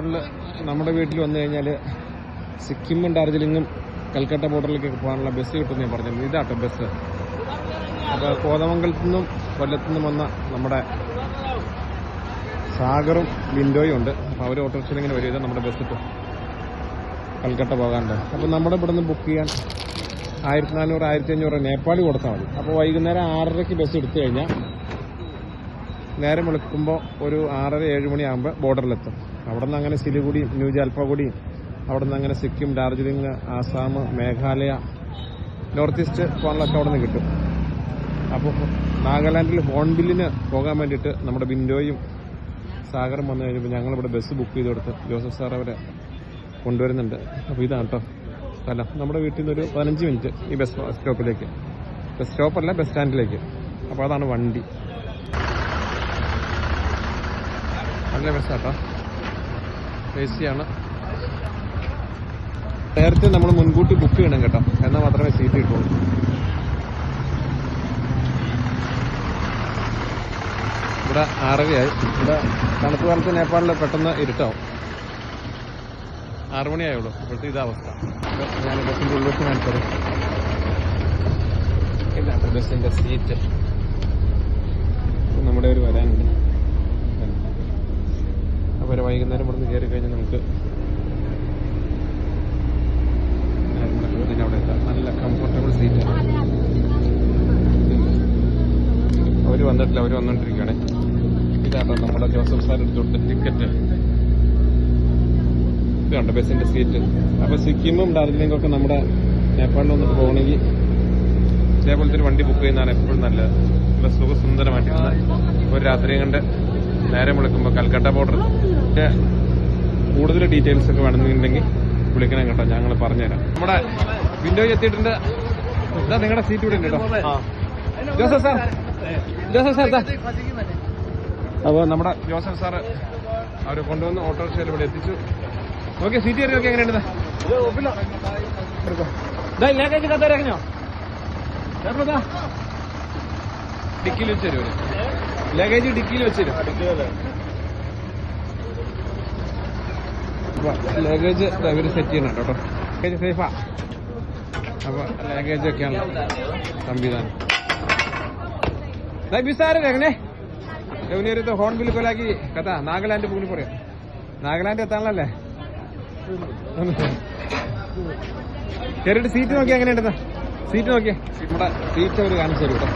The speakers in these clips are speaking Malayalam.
നേപ്പാളിൽ നമ്മുടെ വീട്ടിൽ വന്നു കഴിഞ്ഞാൽ സിക്കിമും ഡാർജിലിങ്ങും കൽക്കട്ട ബോർഡറിലേക്കൊക്കെ പോകാനുള്ള ബസ് കിട്ടുമെന്ന് ഞാൻ പറഞ്ഞു ഇതാട്ടോ ബസ്. അപ്പോൾ കോതമംഗലത്തു നിന്നും കൊല്ലത്തു നിന്നും വന്ന നമ്മുടെ സാഗറും വിൻഡോയും ഉണ്ട്. അപ്പോൾ അവർ ഓട്ടോറിക്ഷയിൽ ഇങ്ങനെ വരും. ഇതാ നമ്മുടെ ബസ് ഇപ്പോൾ കൽക്കട്ട പോകാണ്ട് അപ്പോൾ നമ്മുടെ ഇവിടെ നിന്ന് ബുക്ക് ചെയ്യാൻ ആയിരത്തി നാനൂറ് ആയിരത്തി അഞ്ഞൂറ് നേപ്പാളി കൊടുത്താൽ മതി. അപ്പോൾ വൈകുന്നേരം ആറരയ്ക്ക് ബസ് എടുത്തു കഴിഞ്ഞാൽ നേരം വെളുക്കുമ്പോൾ ഒരു ആറര ഏഴ് മണിയാകുമ്പോൾ ബോർഡറിലെത്തും. അവിടെ നിന്ന് അങ്ങനെ സിലിഗുഡി ന്യൂ ജൽപാഗുഡിയും അവിടെ നിന്ന് അങ്ങനെ സിക്കിം ഡാർജിലിംഗ് ആസാം മേഘാലയ നോർത്ത് ഈസ്റ്റ് പോകാനുള്ളൊക്കെ അവിടെ നിന്ന് കിട്ടും. അപ്പോൾ നാഗാലാൻഡിൽ ഹോൺബില്ലിന് പോകാൻ വേണ്ടിയിട്ട് നമ്മുടെ ബിൻഡോയും സാഗറും വന്നു കഴിഞ്ഞപ്പോൾ ഞങ്ങളിവിടെ ബസ് ബുക്ക് ചെയ്ത് കൊടുത്ത് ജോസഫ് സാർ അവരെ കൊണ്ടുവരുന്നുണ്ട്. അപ്പോൾ ഇതാണ് കേട്ടോ സ്ഥലം. നമ്മുടെ വീട്ടിൽ നിന്ന് ഒരു പതിനഞ്ച് മിനിറ്റ് ഈ ബസ് സ്റ്റോപ്പിലേക്ക്. ബസ് സ്റ്റോപ്പല്ല ബസ് സ്റ്റാൻഡിലേക്ക്. അപ്പോൾ അതാണ് വണ്ടി. നല്ല ബസ്സാട്ടോ. എ സിയാണ് നേരത്തെ നമ്മൾ മുൻകൂട്ടി ബുക്ക് ചെയ്യണം കേട്ടോ. എന്നാൽ മാത്രമേ സീറ്റ് കിട്ടുള്ളൂ ഇവിടെ ആറരയായി. ഇവിടെ തണുപ്പ് കാലത്ത് നേപ്പാളിൽ പെട്ടെന്ന് ഇരുട്ടാവും. ആറു മണിയായുള്ളൂ ഇപ്പോഴത്തെ ഇതാ അവസ്ഥ. ഞാൻ ബസ്സിന്റെ ഉള്ളിലേക്ക് കാണിച്ചത്. ഇതാണ് ബസ്സിന്റെ സീറ്റ് നമ്മുടെ ഒരു വരാനുണ്ട്. ഒരു വൈകുന്നേരം ഇവിടുന്ന് കയറി കഴിഞ്ഞാൽ നമുക്ക് അവിടെ എത്താം. നല്ല കംഫർട്ടബിൾ സീറ്റ് അവർ വന്നിട്ടില്ല. അവർ വന്നുകൊണ്ടിരിക്കുകയാണ് ഇതാണ് നമ്മുടെ ജോസഫ് സാർ എടുത്തോട്ട് ടിക്കറ്റ് ഇതുണ്ട് ബസ്സിന്റെ സീറ്റ് അപ്പൊ സിക്കിമും ഡാർജിലിംഗും ഒക്കെ നമ്മുടെ നേപ്പാളിൽ വന്നിട്ട് പോകണമെങ്കിൽ ഇതേപോലത്തെ ഒരു വണ്ടി ബുക്ക് ചെയ്യുന്നതാണ് എപ്പോഴും നല്ലത്. നല്ല സുഖസുന്ദരമായിട്ടിരുന്ന ഒരു രാത്രിയും കണ്ട് നേരം വിളിക്കുമ്പോൾ കൽക്കട്ട ബോർഡർ കൂടുതൽ ഡീറ്റെയിൽസ് ഒക്കെ വേണമെന്നുണ്ടെങ്കിൽ വിളിക്കണം കേട്ടോ ഞങ്ങൾ പറഞ്ഞുതരാം. നമ്മുടെ വിൻഡോ എത്തിയിട്ടുണ്ട്. ഇതാ നിങ്ങളുടെ സീറ്റ് ഇവിടെ ഉണ്ട് കേട്ടോ. Joseph sir. Joseph sir. അപ്പോൾ നമ്മുടെ ജോസഫ് സാറ് അവർ കൊണ്ടുവന്ന് ഓട്ടോറിക്ഷയിൽ ഇവിടെ എത്തിച്ചു. ഓക്കെ സീറ്റ് കയറി നോക്കി എങ്ങനെയുണ്ട്? ഡിക്കിയിൽ വെച്ച് തരും ലഗേജ് ഡിക്കിയിൽ വെച്ചിരും. ലഗേജ് ഇവർ സെറ്റ് ചെയ്യണം കേട്ടോ. ലഗേജ് സേഫാ. അപ്പൊ ലഗേജ് ഒക്കെയാണ് സംവിധാനം. ബിസാരം എങ്ങനെ ഇവനൊരു ഹോൺ ബിൽ കൊലാക്കി കഥ നാഗാലാൻഡ് പൂണി പറയാം നാഗാലാൻഡ് എത്താണല്ലേ കയറിയിട്ട് സീറ്റ് നോക്കി എങ്ങനെയുണ്ടെന്ന്? സീറ്റ് നോക്കിയേ. നമ്മുടെ സീറ്റ് അവർ കാണിച്ചു തരും കേട്ടോ.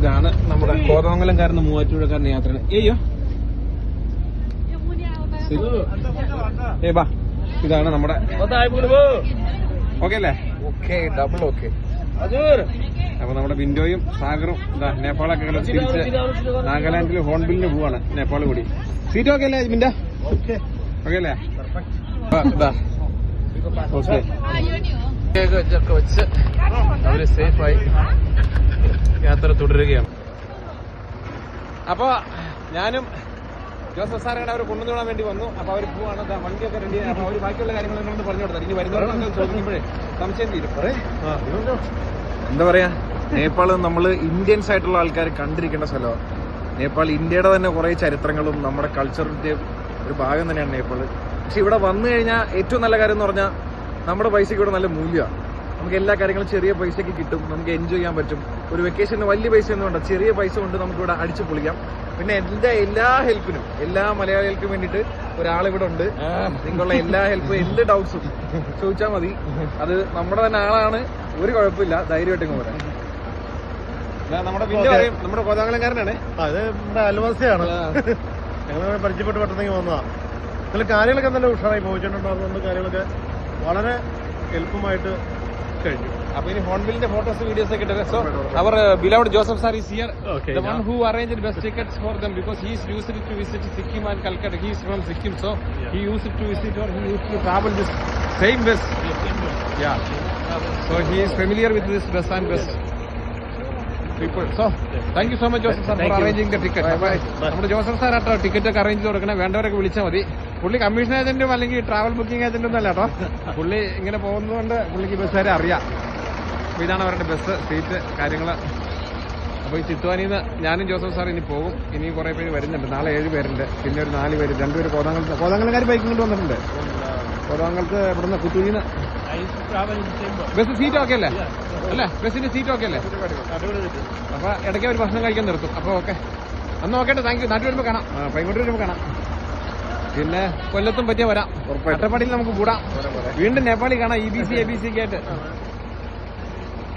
ഇതാണ് നമ്മുടെ കോതമംഗലംകാരന് മൂവാറ്റുപുഴക്കാരന് യാത്ര ഏയ്യോ ഏ ബാ. ഇതാണ് നമ്മുടെ ഓക്കെ അല്ലേ? Okay double okay. അപ്പൊ നമ്മുടെ വിൻഡോയും സാഗറും ഇതാ നേപ്പാളൊക്കെ ഇങ്ങനെ തിരിച്ച് നാഗാലാൻഡിൽ ഹോൺബില്ലിന് പോവാണ് നേപ്പാൾ കൂടി. സീറ്റ് ഓക്കെ അല്ലേ അജ്മിന്റെ? ഓക്കെ. അല്ലേ? ഓക്കെ. വെച്ച് അവർ സേഫായി യാത്ര തുടരുകയാണ്. അപ്പൊ ഞാനും ജോസഫ് സാറുടെ അവർ കൊണ്ടുവന്നോളാൻ വേണ്ടി വന്നു. അപ്പൊ അവർ പോവാണ്. വണ്ടിയൊക്കെ റെഡി അപ്പൊ അവർ ബാക്കിയുള്ള കാര്യങ്ങളൊക്കെ പറഞ്ഞു കൊടുത്തത് ഇനി വരുന്നവരൊക്കെ ചോദിക്കുമ്പോഴേ സംശയം തീരും. എന്താ പറയാ? നേപ്പാൾ നമ്മൾ ഇന്ത്യൻസ് ആയിട്ടുള്ള ആൾക്കാർ കണ്ടിരിക്കേണ്ട സ്ഥലമാണ് നേപ്പാൾ ഇന്ത്യയുടെ തന്നെ കുറെ ചരിത്രങ്ങളും നമ്മുടെ കൾച്ചറിന്റെ ഒരു ഭാഗം തന്നെയാണ് നേപ്പാൾ പക്ഷെ ഇവിടെ വന്നു കഴിഞ്ഞാൽ ഏറ്റവും നല്ല കാര്യം എന്ന് പറഞ്ഞാൽ നമ്മുടെ പൈസയ്ക്ക് ഇവിടെ നല്ല മൂല്യമാണ് നമുക്ക് എല്ലാ കാര്യങ്ങളും ചെറിയ പൈസയ്ക്ക് കിട്ടും നമുക്ക് എൻജോയ് ചെയ്യാൻ പറ്റും. ഒരു വെക്കേഷന് വലിയ പൈസ ഒന്നും വേണ്ട ചെറിയ പൈസ കൊണ്ട് നമുക്ക് ഇവിടെ അടിച്ചു പൊളിക്കാം. പിന്നെ എന്റെ എല്ലാ ഹെൽപ്പിനും എല്ലാ മലയാളികൾക്കും വേണ്ടിയിട്ട് ഒരാളിവിടെ ഉണ്ട്. നിങ്ങളുടെ എല്ലാ ഹെൽപ്പും എന്ത് ഡൗട്ട്സും ചോദിച്ചാൽ മതി. അത് നമ്മുടെ തന്നെ ആളാണ് ഒരു കുഴപ്പമില്ല. ധൈര്യമായിട്ട് പോരാ. നമ്മുടെ നമ്മുടെ കോതാങ്കലംകാരനാണ് അത് നമ്മുടെ ഞങ്ങൾ പരിചയപ്പെട്ട് പെട്ടെന്ന് വന്നതാ. കാര്യങ്ങളൊക്കെ നല്ല ഉഷാറായി പോയിട്ടുണ്ടാകുന്നതുകൊണ്ട് കാര്യങ്ങളൊക്കെ വളരെ എളുപ്പമായിട്ട് കഴിഞ്ഞു അപ്പൊ ഇനി ഹോൺബിലിന്റെ ഫോട്ടോസ് വീഡിയോസ് ഒക്കെ ഇട്ടത് so our beloved Joseph sir is here one who arranged best tickets for them because he is used to visit Sikkim and Calcutta. He is from Sikkim, so he used to visit or he used to travel this same bus. Yeah. So he is familiar with this bus and bus people. So thank you so much, Joseph sir, for Thank arranging the ticket. നമ്മുടെ ജോസഫ് സാർ ആട്ടോ ടിക്കറ്റ് ഒക്കെ അറേഞ്ച് ചെയ്ത് കൊടുക്കണേ വേണ്ടവരൊക്കെ വിളിച്ചാൽ മതി പുള്ളി കമ്മീഷൻ ഏജന്റും അല്ലെങ്കിൽ ട്രാവൽ ബുക്കിംഗ് ഏജന്റും അല്ല കേട്ടോ. പുള്ളി ഇങ്ങനെ പോകുന്നതുകൊണ്ട് പുള്ളിക്ക് ബസ്സുകാരെ അറിയാം. അപ്പൊ ഇതാണ് അവരുടെ ബസ് സീറ്റ് കാര്യങ്ങൾ. അപ്പോൾ ഈ ചിത്വാനിൽ നിന്ന് ഞാനും ജോസഫ് സാർ ഇനി പോകും. ഇനി കുറേ പേര് വരുന്നുണ്ട്. നാളെ ഏഴ് പേരുണ്ട്. പിന്നെ ഒരു നാല് പേര്. രണ്ടുപേര് കോതാങ്കലത്ത് കോതങ്ങളുകാർ ബൈക്കും കൊണ്ട് വന്നിട്ടുണ്ട്. കോതങ്ങൾക്ക് ഇവിടുന്ന് കുത്തൂരിന്ന് ബസ് സീറ്റ് ഓക്കെ അല്ലേ? അല്ലേ? ബസ്സിന്റെ സീറ്റ് ഓക്കെ അല്ലേ? അപ്പൊ ഇടയ്ക്ക് ഒരു ഭക്ഷണം കഴിക്കാൻ നിർത്തും. അപ്പൊ ഓക്കെ അന്ന് നോക്കട്ടെ. താങ്ക് യു നാട്ടിൽ വരുമ്പോൾ കാണാം. പൈങ്കോട്ട് വരുമ്പോൾ കാണാം. പിന്നെ കൊല്ലത്തും പറ്റിയ വരാം. അട്ടപ്പാടിയിൽ നമുക്ക് കൂടാം. വീണ്ടും നേപ്പാളി കാണാം E B C A B C ഒക്കെ ആയിട്ട്.